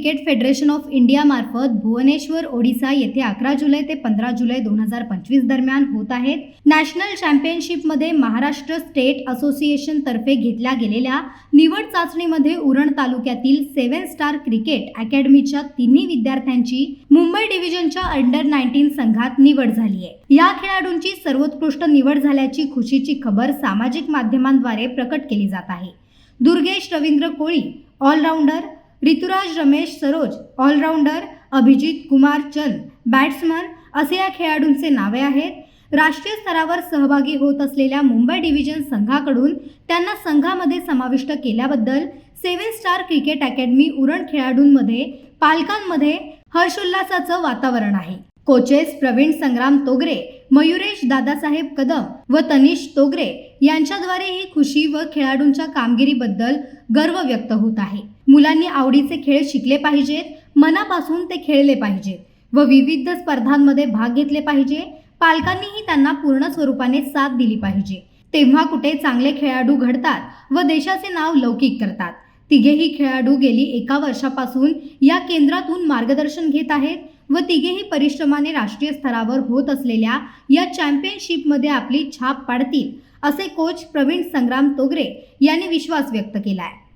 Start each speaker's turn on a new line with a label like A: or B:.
A: Cricket federation of इंडियामार्फत भुवनेश्वर ओडिसा येथे अकरा जुलै ते पंधरा जुलै दोन हजार पंचवीस दरम्यान होत आहेत. नॅशनल चॅम्पियनशिपमध्ये महाराष्ट्र स्टेट असोसिएशन तर्फे घेतल्या गेलेल्या निवड चाचणीमध्ये उरण तालुक्यातील सेव्हन स्टार क्रिकेट अकॅडमीच्या तिन्ही विद्यार्थ्यांची मुंबई डिव्हिजनच्या अंडर नाईन्टीन संघात निवड झाली आहे. या खेळाडूंची सर्वोत्कृष्ट निवड झाल्याची खुशीची खबर सामाजिक माध्यमांद्वारे प्रकट केली जात आहे. Durgesh Ravindra Koli allrounder Ruturaj Ramesh Saroj allrounder Abhijit Kumar Chand batsman असे या खेळाडूंचे नावे आहेत. राष्ट्रीय स्तरावर सहभागी होत असलेल्या मुंबई डिव्हिजन संघाकडून त्यांना संघामध्ये समाविष्ट केल्याबद्दल seven star cricket academy Uran खेळाडूंमध्ये पालकांमध्ये हर्षोल्लासाचं वातावरण आहे. कोचेस प्रवीण संग्राम तोगरे मयुरेश दादासाहेब कदम व तनिष तोगरे यांच्याद्वारे ही खुशी व खेळाडूंच्या कामगिरीबद्दल गर्व व्यक्त होत आहे. मुलांनी आवडीचे खेळ शिकले पाहिजेत मनापासून ते खेळले पाहिजेत व विविध स्पर्धांमध्ये भाग घेतले पाहिजे. पालकांनीही त्यांना पूर्ण स्वरूपाने साथ दिली पाहिजे. तेव्हा कुठे चांगले खेळाडू घडतात व देशाचे नाव लौकिक करतात. तिघेही खेळाडू गेली एका वर्षापासून या केंद्रातून मार्गदर्शन घेत आहेत. व तिघेही परिश्रमाने राष्ट्रीय स्तरावर होत असलेल्या या चॅम्पियनशिपमध्ये आपली छाप पाडतील असे कोच प्रवीण संग्राम तोगरे यांनी विश्वास व्यक्त केला आहे